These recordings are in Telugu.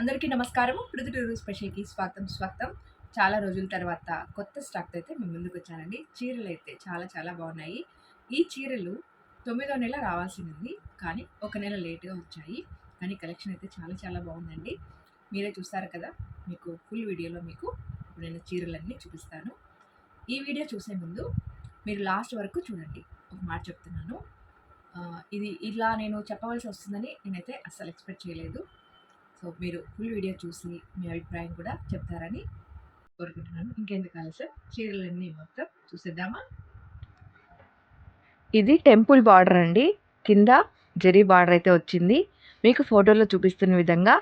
అందరికీ నమస్కారము. పృథుటూరు స్పెషల్కి స్వాగతం స్వాగతం. చాలా రోజుల తర్వాత కొత్త స్టాక్ అయితే మేము ముందుకు వచ్చానండి. చీరలు అయితే చాలా చాలా బాగున్నాయి. ఈ చీరలు తొమ్మిదో నెల రావాల్సింది కానీ ఒక నెల లేట్గా వచ్చాయి. కానీ కలెక్షన్ అయితే చాలా చాలా బాగుందండి. మీరే చూస్తారు కదా మీకు ఫుల్ వీడియోలో మీకు నేను చీరలన్నీ చూపిస్తాను. ఈ వీడియో చూసే ముందు మీరు లాస్ట్ వరకు చూడండి. ఒక మాట చెప్తున్నాను. ఇది ఇలా నేను చెప్పవలసి వస్తుందని నేనైతే అస్సలు ఎక్స్పెక్ట్ చేయలేదు. సో మీరు ఫుల్ వీడియో చూసి మీ అభిప్రాయం కూడా చెప్తారని కోరుకుంటున్నాను. ఇంకెందుకు ఆలస్యం చీరలన్నీ మొత్తం చూసేద్దామా? ఇది టెంపుల్ బార్డర్ అండి. కింద జరీ బార్డర్ అయితే వచ్చింది. మీకు ఫోటోలో చూపిస్తున్న విధంగా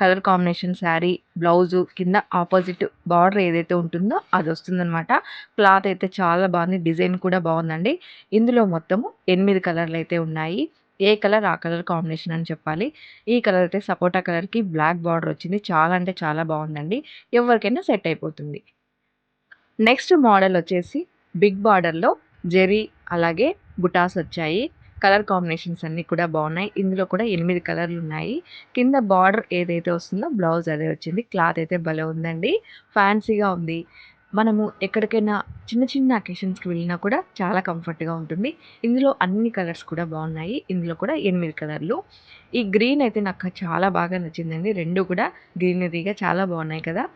కలర్ కాంబినేషన్ శారీ బ్లౌజు కింద ఆపోజిట్ బార్డర్ ఏదైతే ఉంటుందో అది వస్తుందన్నమాట. క్లాత్ అయితే చాలా బాగుంది డిజైన్ కూడా బాగుందండి. ఇందులో మొత్తము ఎనిమిది కలర్లు అయితే ఉన్నాయి. ఏ కలర్ ఆ కలర్ కాంబినేషన్ అని చెప్పాలి. ఈ కలర్ అయితే సపోటా కలర్కి బ్లాక్ బార్డర్ వచ్చింది. చాలా అంటే చాలా బాగుందండి. ఎవరికైనా సెట్ అయిపోతుంది. నెక్స్ట్ మోడల్ వచ్చేసి బిగ్ బార్డర్లో జెరీ అలాగే బుటాస్ వచ్చాయి. కలర్ కాంబినేషన్స్ అన్నీ కూడా బాగున్నాయి. ఇందులో కూడా ఎనిమిది కలర్లు ఉన్నాయి. కింద బార్డర్ ఏదైతే వస్తుందో బ్లౌజ్ అదే వచ్చింది. క్లాత్ అయితే భలే ఉందండి. ఫ్యాన్సీగా ఉంది. మనము ఎక్కడికైనా చిన్న చిన్న అకేషన్స్కి వెళ్ళినా కూడా చాలా కంఫర్ట్గా ఉంటుంది. ఇందులో అన్ని కలర్స్ కూడా బాగున్నాయి. ఇందులో కూడా ఎనిమిది కలర్లు ఈ గ్రీన్ అయితే నాకు చాలా బాగా నచ్చిందండి. రెండు కూడా గ్రీనరీగా చాలా బాగున్నాయి కదా.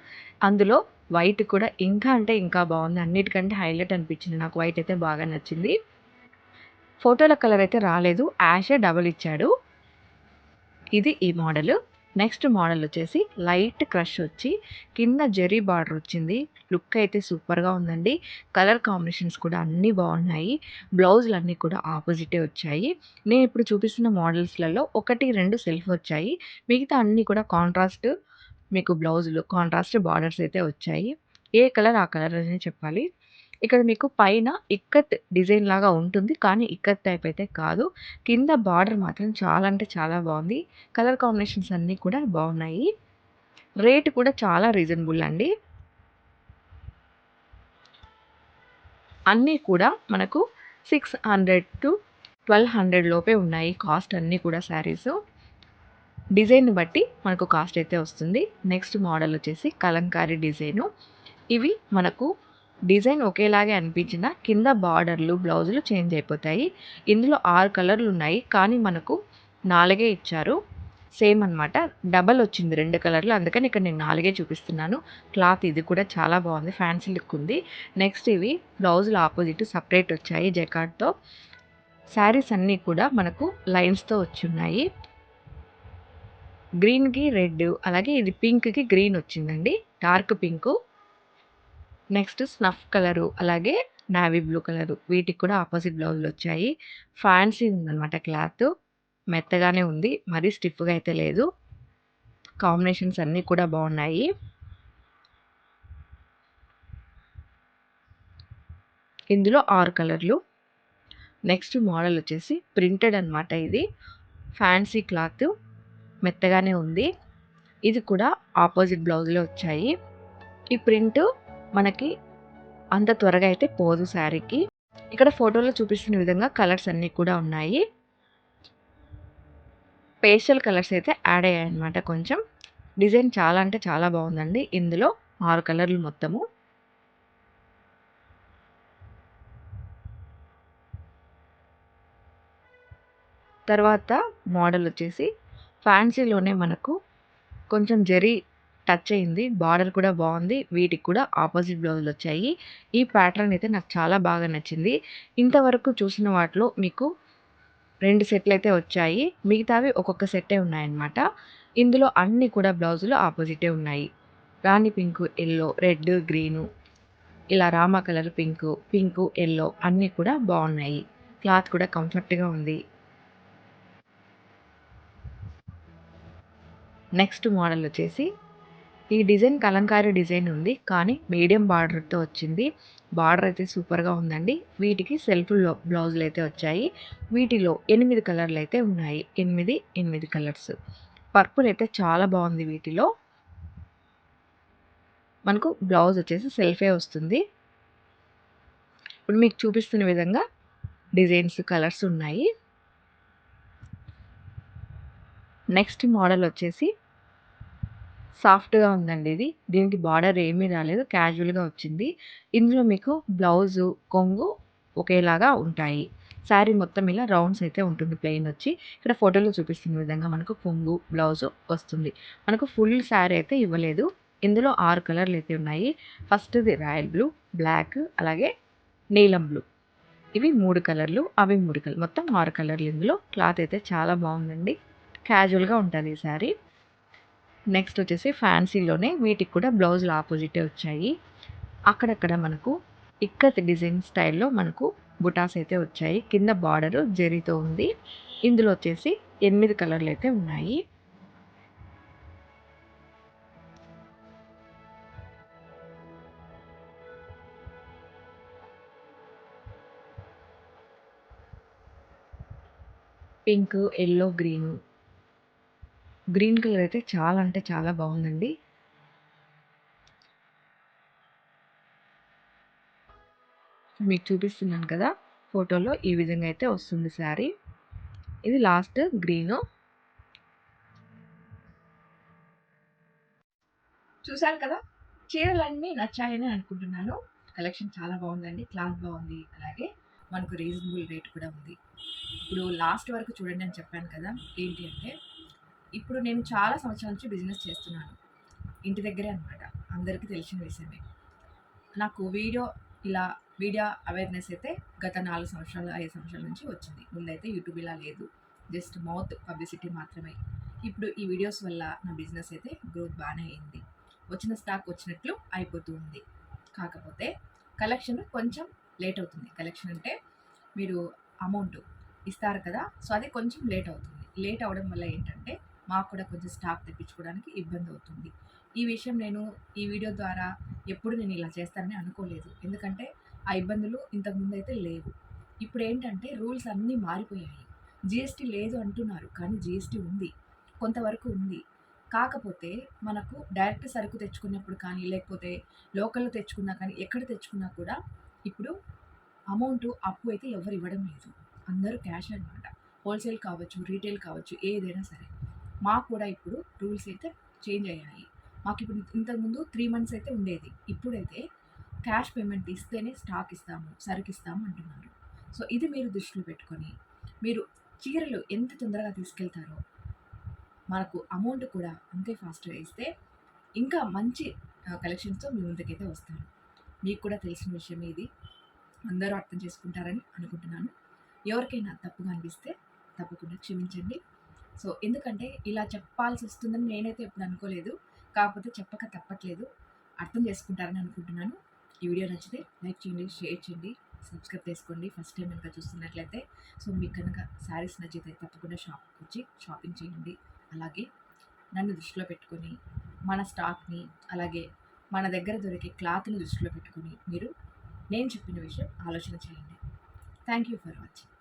అందులో వైట్ కూడా ఇంకా అంటే ఇంకా బాగుంది. అన్నిటికంటే హైలైట్ అనిపించింది. నాకు వైట్ అయితే బాగా నచ్చింది. ఫోటోల కలర్ అయితే రాలేదు. యాషే డబల్ ఇచ్చాడు. ఇది ఈ మోడల్ నెక్స్ట్ మోడల్ వచ్చేసి లైట్ క్రష్ వచ్చి కింద జెరీ బార్డర్ వచ్చింది. లుక్ అయితే సూపర్గా ఉందండి. కలర్ కాంబినేషన్స్ కూడా అన్నీ బాగున్నాయి. బ్లౌజులు అన్నీ కూడా ఆపోజిటే వచ్చాయి. నేను ఇప్పుడు చూపిస్తున్న మోడల్స్లలో ఒకటి రెండు సెల్ఫ్ వచ్చాయి. మిగతా అన్నీ కూడా కాంట్రాస్ట్ మీకు బ్లౌజులు కాంట్రాస్ట్ బార్డర్స్ అయితే వచ్చాయి. ఏ కలర్ ఆ కలర్ అని చెప్పాలి. ఇక్కడ మీకు పైన ఇక్కత్ డిజైన్ లాగా ఉంటుంది. కానీ ఇక్కత్ టైప్ అయితే కాదు. కింద బార్డర్ మాత్రం చాలా అంటే చాలా బాగుంది. కలర్ కాంబినేషన్స్ అన్నీ కూడా బాగున్నాయి. రేట్ కూడా చాలా రీజనబుల్ అండి. అన్నీ కూడా మనకు six hundred to twelve hundred లోపే ఉన్నాయి కాస్ట్ అన్నీ కూడా శారీస్. డిజైన్ బట్టి మనకు కాస్ట్ అయితే వస్తుంది. నెక్స్ట్ మోడల్ వచ్చేసి కలంకారీ డిజైను. ఇవి మనకు డిజైన్ ఒకేలాగే అనిపించిన కింద బార్డర్లు బ్లౌజులు చేంజ్ అయిపోతాయి. ఇందులో ఆరు కలర్లు ఉన్నాయి. కానీ మనకు నాలుగే ఇచ్చారు. సేమ్ అనమాట డబల్ వచ్చింది రెండు కలర్లు. అందుకని ఇక్కడ నేను నాలుగే చూపిస్తున్నాను. క్లాత్ ఇది కూడా చాలా బాగుంది. ఫ్యాన్సీ లుక్ ఉంది. నెక్స్ట్ ఇవి బ్లౌజులు ఆపోజిట్ సపరేట్ వచ్చాయి జెకార్డ్తో. శారీస్ అన్నీ కూడా మనకు లైన్స్తో వచ్చి ఉన్నాయి. గ్రీన్కి రెడ్ అలాగే ఇది పింక్కి గ్రీన్ వచ్చిందండి. Dark pink. Next snuff colour అలాగే నావీ బ్లూ కలరు. వీటికి కూడా ఆపోజిట్ బ్లౌజులు వచ్చాయి. ఫ్యాన్సీ ఉందన్నమాట క్లాత్. మెత్తగానే ఉంది మరీ స్టిఫ్గా అయితే లేదు. కాంబినేషన్స్ అన్నీ కూడా బాగున్నాయి. ఇందులో ఆరు కలర్లు. నెక్స్ట్ మోడల్ వచ్చేసి ప్రింటెడ్ అనమాట ఇది. ఫ్యాన్సీ క్లాత్ మెత్తగానే ఉంది. ఇది కూడా ఆపోజిట్ బ్లౌజ్లో వచ్చాయి. ఈ ప్రింట్ మనకి అంత త్వరగా అయితే పోదు శారీకి. ఇక్కడ ఫోటోలో చూపిస్తున్న విధంగా కలర్స్ అన్నీ కూడా ఉన్నాయి. పేస్టల్ కలర్స్ అయితే యాడ్ అయ్యాయి అనమాట కొంచెం. డిజైన్ చాలా అంటే చాలా బాగుందండి. ఇందులో ఆరు కలర్లు మొత్తము. తర్వాత మోడల్ వచ్చేసి ఫ్యాన్సీలోనే మనకు కొంచెం జరీ టచ్ అయింది. బార్డర్ కూడా బాగుంది. వీటికి కూడా ఆపోజిట్ బ్లౌజులు వచ్చాయి. ఈ ప్యాటర్న్ అయితే నాకు చాలా బాగా నచ్చింది. ఇంతవరకు చూసిన వాటిలో మీకు రెండు సెట్లు అయితే వచ్చాయి. మిగతావి ఒక్కొక్క సెట్టే ఉన్నాయన్నమాట. ఇందులో అన్ని కూడా బ్లౌజులు ఆపోజిటే ఉన్నాయి. Rani pink yellow red green ఇలా rama colour pink pink yellow అన్నీ కూడా బాగున్నాయి. క్లాత్ కూడా కంఫర్ట్గా ఉంది. నెక్స్ట్ మోడల్ వచ్చేసి ఈ డిజైన్ కలంకారీ డిజైన్ ఉంది కానీ మీడియం బార్డర్తో వచ్చింది. బార్డర్ అయితే సూపర్గా ఉందండి. వీటికి సెల్ఫ్ బ్లౌజులు అయితే వచ్చాయి. వీటిలో ఎనిమిది కలర్లు అయితే ఉన్నాయి. ఎనిమిది ఎనిమిది కలర్స్. పర్పుల్ అయితే చాలా బాగుంది వీటిలో. మనకు బ్లౌజ్ వచ్చేసి సెల్ఫే వస్తుంది. ఇప్పుడు మీకు చూపిస్తున్న విధంగా డిజైన్స్ కలర్స్ ఉన్నాయి. నెక్స్ట్ మోడల్ వచ్చేసి సాఫ్ట్‌గా ఉందండి ఇది. దీనికి బార్డర్ ఏమీ రాలేదు. క్యాజువల్‌గా వచ్చింది. ఇందులో మీకు బ్లౌజు, కొంగు ఒకేలాగా ఉంటాయి. శారీ మొత్తం ఇలా రౌండ్స్ అయితే ఉంటుంది ప్లెయిన్ వచ్చి. ఇక్కడ ఫోటోలో చూపిస్తున్న విధంగా మనకు కొంగు, బ్లౌజు వస్తుంది. మనకు ఫుల్ శారీ అయితే ఇవ్వలేదు. ఇందులో ఆరు కలర్‌లు అయితే ఉన్నాయి. ఫస్ట్‌ది రాయల్ బ్లూ, బ్లాక్ అలాగే నీలం బ్లూ. ఇవి మూడు కలర్‌లు. అవి మూడు కలర్ మొత్తం ఆరు కలర్‌లు ఇందులో. క్లాత్ అయితే చాలా బాగుందండి క్యాజువల్‌గా ఉంటుంది ఈ శారీ. నెక్స్ట్ వచ్చేసి ఫ్యాన్సీలోనే వీటికి కూడా బ్లౌజులు ఆపోజిటే వచ్చాయి. అక్కడక్కడ మనకు ఇక్కత్ డిజైన్ స్టైల్‌లో మనకు బుటాస్ అయితే వచ్చాయి. కింద బార్డరు జరీతో ఉంది. ఇందులో వచ్చేసి ఎనిమిది కలర్‌లు అయితే ఉన్నాయి. Pink, yellow green green colour అయితే చాలా అంటే చాలా బాగుందండి మీకు చూపిస్తున్నాను కదా! ఫోటోలో ఈ విధంగా అయితే వస్తుంది శారీ. ఇది లాస్ట్ గ్రీను. చూసారు కదా! చీరలన్నీ నచ్చాయని అనుకుంటున్నాను. కలెక్షన్ చాలా బాగుందండి క్లాత్ బాగుంది అలాగే మనకు రీజనబుల్ రేట్ కూడా ఉంది. ఇప్పుడు లాస్ట్ వరకు చూడండి అని చెప్పాను కదా! ఏంటి అంటే ఇప్పుడు నేను చాలా సంవత్సరాల నుంచి బిజినెస్ చేస్తున్నాను. ఇంటి దగ్గరే అనమాట. అందరికీ తెలిసిన విషయమే. నాకు వీడియో ఇలా మీడియా అవేర్‌నెస్ అయితే గత నాలుగు సంవత్సరాలు, ఐదు సంవత్సరాల నుంచి వచ్చింది. ముందైతే యూట్యూబ్ ఇలా లేదు. జస్ట్ మౌత్ పబ్లిసిటీ మాత్రమే. ఇప్పుడు ఈ వీడియోస్ వల్ల నా బిజినెస్ అయితే గ్రోత్ బాగానే అయింది. వచ్చిన స్టాక్ వచ్చినట్లు అయిపోతూ ఉంది. కాకపోతే కలెక్షన్ కొంచెం లేట్ అవుతుంది. కలెక్షన్ అంటే మీరు అమౌంట్ ఇస్తారు కదా! సో, అది కొంచెం లేట్ అవుతుంది. లేట్ అవ్వడం వల్ల ఏంటంటే మాకు కూడా కొంచెం స్టాక్ తెప్పించుకోవడానికి ఇబ్బంది అవుతుంది. ఈ విషయం నేను ఈ వీడియో ద్వారా ఎప్పుడు నేను ఇలా చేస్తానని అనుకోలేదు. ఎందుకంటే ఆ ఇబ్బందులు ఇంతకుముందు అయితే లేవు. ఇప్పుడు ఏంటంటే రూల్స్ అన్నీ మారిపోయాయి. జీఎస్టీ లేదు అంటున్నారు. కానీ జీఎస్టీ ఉంది. కొంతవరకు ఉంది. కాకపోతే మనకు డైరెక్ట్ సరుకు తెచ్చుకున్నప్పుడు కానీ, లేకపోతే లోకల్‌లో తెచ్చుకున్నా కానీ, ఎక్కడ తెచ్చుకున్నా కూడా ఇప్పుడు అమౌంట్ అప్పు అయితే ఎవరు ఇవ్వడం లేదు. అందరూ క్యాష్ అనమాట. హోల్‌సేల్ కావచ్చు, రీటైల్ కావచ్చు ఏదైనా సరే. మాకు కూడా ఇప్పుడు రూల్స్ అయితే చేంజ్ అయ్యాయి. మాకు ఇప్పుడు ఇంతకుముందు త్రీ మంత్స్ అయితే ఉండేది. ఇప్పుడైతే క్యాష్ పేమెంట్ ఇస్తేనే స్టాక్ ఇస్తాము, సరుకు ఇస్తాము అంటున్నారు. సో, ఇది మీరు దృష్టిలో పెట్టుకొని మీరు చీరలు ఎంత తొందరగా తీసుకెళ్తారో మనకు అమౌంట్ కూడా అంతే ఫాస్ట్‌గా ఇస్తే ఇంకా మంచి కలెక్షన్స్‌తో మీ ముందుకైతే వస్తాను. మీకు కూడా తెలిసిన విషయం ఇది. అందరూ అర్థం చేసుకుంటారని అనుకుంటున్నాను. ఎవరికైనా తప్పుగా అనిపిస్తే తప్పకుండా క్షమించండి. సో, ఎందుకంటే ఇలా చెప్పాల్సి వస్తుందని నేనైతే ఎప్పుడు అనుకోలేదు. కాకపోతే చెప్పక తప్పట్లేదు. అర్థం చేసుకుంటారని అనుకుంటున్నాను. ఈ వీడియో నచ్చితే లైక్ చేయండి, షేర్ చేయండి, సబ్స్క్రైబ్ చేసుకోండి. ఫస్ట్ టైం కనుక చూస్తున్నట్లయితే. సో, మీకు కనుక శారీస్ నచ్చితే తప్పకుండా షాప్కి వచ్చి షాపింగ్ చేయండి. అలాగే నన్ను దృష్టిలో పెట్టుకొని మన స్టాక్‌ని అలాగే మన దగ్గర దొరికే క్లాత్‌ని దృష్టిలో పెట్టుకొని మీరు నేను చెప్పిన విషయం ఆలోచన చేయండి. Thank you for watching.